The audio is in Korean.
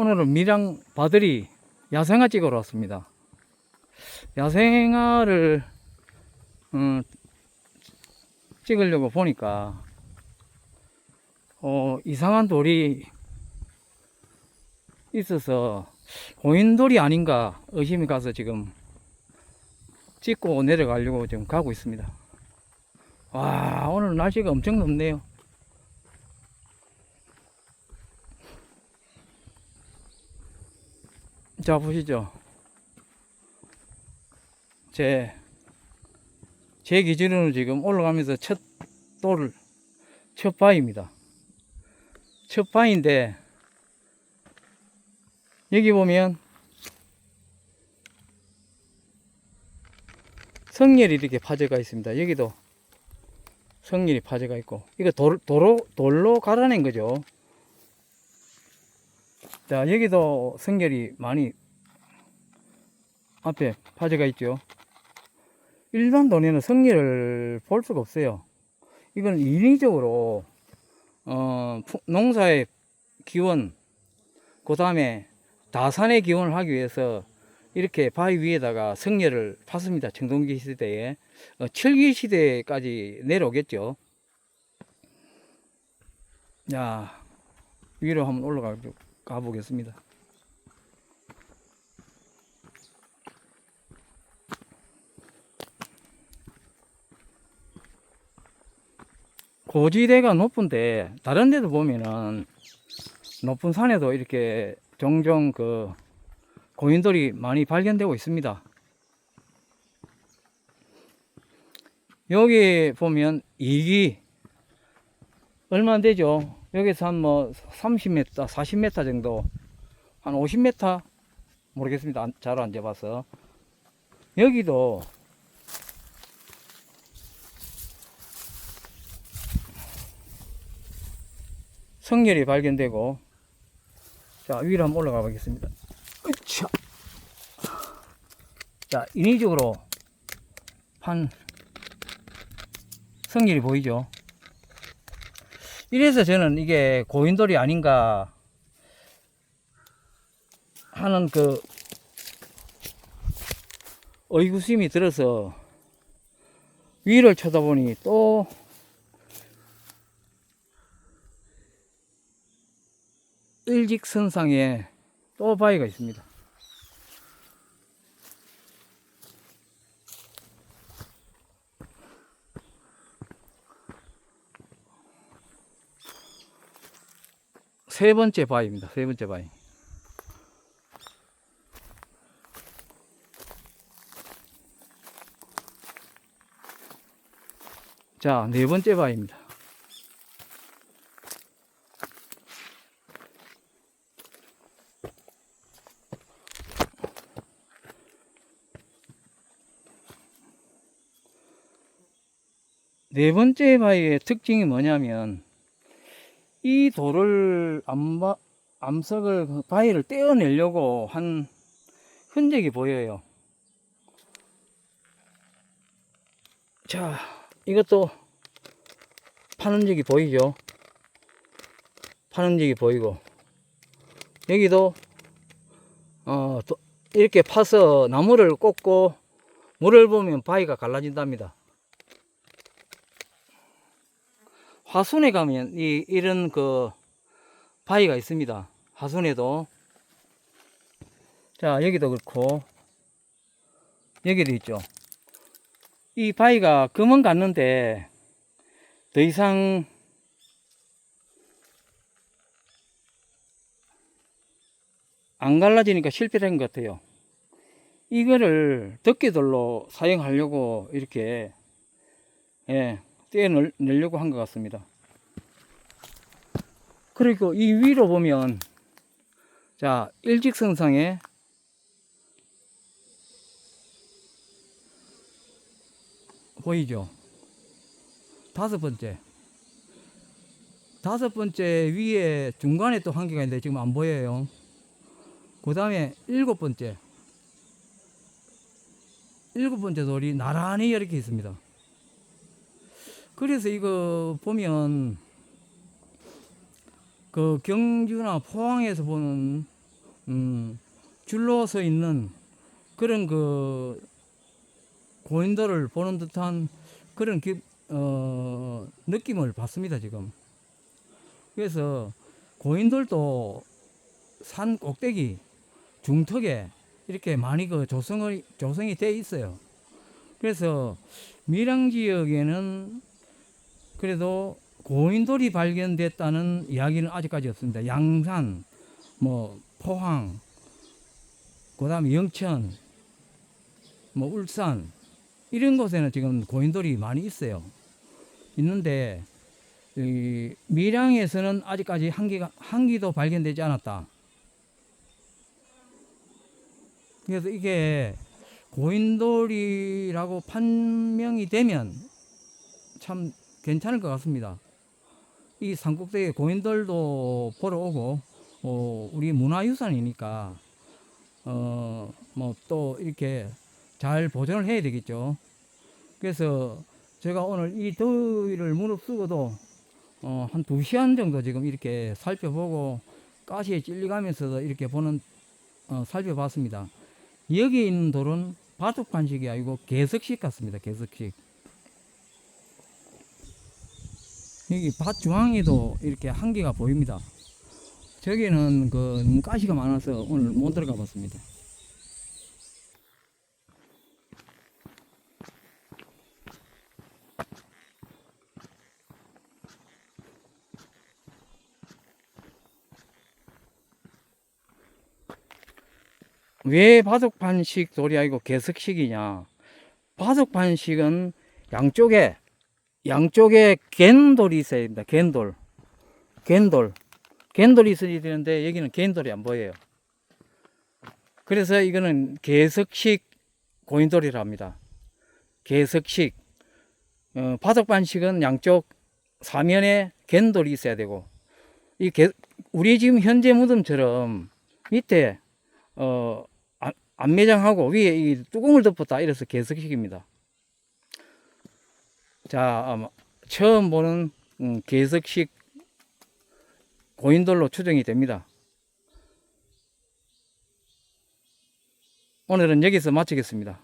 오늘은 밀양 바들이 야생화 찍으러 왔습니다. 야생화를 음, 찍으려고 보니까 어, 이상한 돌이 있어서 고인돌이 아닌가 의심이 가서 지금 찍고 내려가려고 지금 가고 있습니다. 와 오늘 날씨가 엄청 덥네요. 자 보시죠. 제, 제 기준으로 지금 올라가면서 첫 돌을, 첫 바위입니다. 첫 바위인데, 여기 보면, 성렬이 이렇게 파져가 있습니다. 여기도 성렬이 파져가 있고, 이거 돌, 도로, 돌로 갈아낸 거죠. 자, 여기도 성렬이 많이 앞에 파져가 있죠. 일반 돈에는 성리를 볼 수가 없어요. 이건 인위적으로 어, 푸- 농사의 기원, 그 다음에 다산의 기원을 하기 위해서 이렇게 바위 위에다가 성리를 팠습니다. 청동기 시대에 어, 철기 시대까지 내려오겠죠. 자 위로 한번 올라가 가 보겠습니다. 고지대가 높은데 다른 데도 보면은 높은 산에도 이렇게 종종 그 고인돌이 많이 발견되고 있습니다. 여기 보면 이기 얼마 안 되죠? 여기서 한 뭐 30m, 40m 정도, 한 50m 모르겠습니다. 안- 잘안 재봐서 여기도 성렬이 발견되고 자 위로 한번 올라가 보겠습니다 으차. 자 인위적으로 판 성렬이 보이죠 이래서 저는 이게 고인돌이 아닌가 하는 그 의구심이 들어서 위를 쳐다보니 또 일직선상에 또 바위가 있습니다. 세 번째 바위입니다. 세 번째 바위. 자, 네 번째 바위입니다. 네 번째 바위의 특징이 뭐냐면 이 돌을 암바, 암석을 그 바위를 떼어내려고 한 흔적이 보여요. 자, 이것도 파는 적이 보이죠? 파는 적이 보이고 여기도 어, 도- 이렇게 파서 나무를 꽂고 물을 보면 바위가 갈라진답니다. 화순에 가면 이, 이런 그 바위가 있습니다. 화순에도. 자, 여기도 그렇고, 여기도 있죠. 이 바위가 금은 갔는데, 더 이상 안 갈라지니까 실패된 것 같아요. 이거를 덮개돌로 사용하려고 이렇게, 예, 떼어내려고 한 것 같습니다. 그리고 이 위로 보면 자 일직선상에 보이죠? 다섯 번째 다섯 번째 위에 중간에 또 한 개가 있는데 지금 안 보여요. 그 다음에 일곱 번째 일곱 번째 돌이 나란히 이렇게 있습니다. 그래서 이거 보면 그 경주나 포항에서 보는 음, 줄로 서 있는 그런 그 고인돌을 보는 듯한 그런 기, 어, 느낌을 받습니다 지금. 그래서 고인돌도 산 꼭대기 중턱에 이렇게 많이 그 조성이 조성이 돼 있어요. 그래서 밀양 지역에는 그래도 고인돌이 발견됐다는 이야기는 아직까지 없습니다. 양산, 뭐 포항, 그다음에 영천, 뭐 울산 이런 곳에는 지금 고인돌이 많이 있어요. 있는데 이 밀양에서는 아직까지 한 기가 한 기도 발견되지 않았다. 그래서 이게 고인돌이라고 판명이 되면 참 괜찮을 것 같습니다. 이 산꼭대기에 고인돌도 보러 오고, 어, 우리 문화유산이니까, 어, 뭐 또 이렇게 잘 보존을 해야 되겠죠. 그래서 제가 오늘 이 더위를 무릅쓰고도, 어, 한두 시간 정도 지금 이렇게 살펴보고, 가시에 찔려가면서도 이렇게 보는, 어, 살펴봤습니다. 여기 있는 돌은 바둑 반식이 아니고 개석식 같습니다. 개석식. 여기 밭 중앙에도 이렇게 한계가 보입니다. 저기는 그 너무 가시가 많아서 오늘 못 들어가 봤습니다. 왜 바둑판식 아니고 개석식이냐? 바둑판식은 양쪽에 양쪽에 갠돌이 있어야 됩니다. 갠돌. 갠돌. 갠돌이 있어야 되는데 여기는 갠돌이 안 보여요. 그래서 이거는 개석식 고인돌이라 합니다. 개석식. 어, 바둑반식은 양쪽 사면에 갠돌이 있어야 되고 이 개, 우리 지금 현재 무덤처럼 밑에 어, 안- 안매장하고 위에 이 뚜껑을 덮었다 이래서 개석식입니다. 자, 처음 보는 음, 개석식 고인돌로 추정이 됩니다. 오늘은 여기서 마치겠습니다.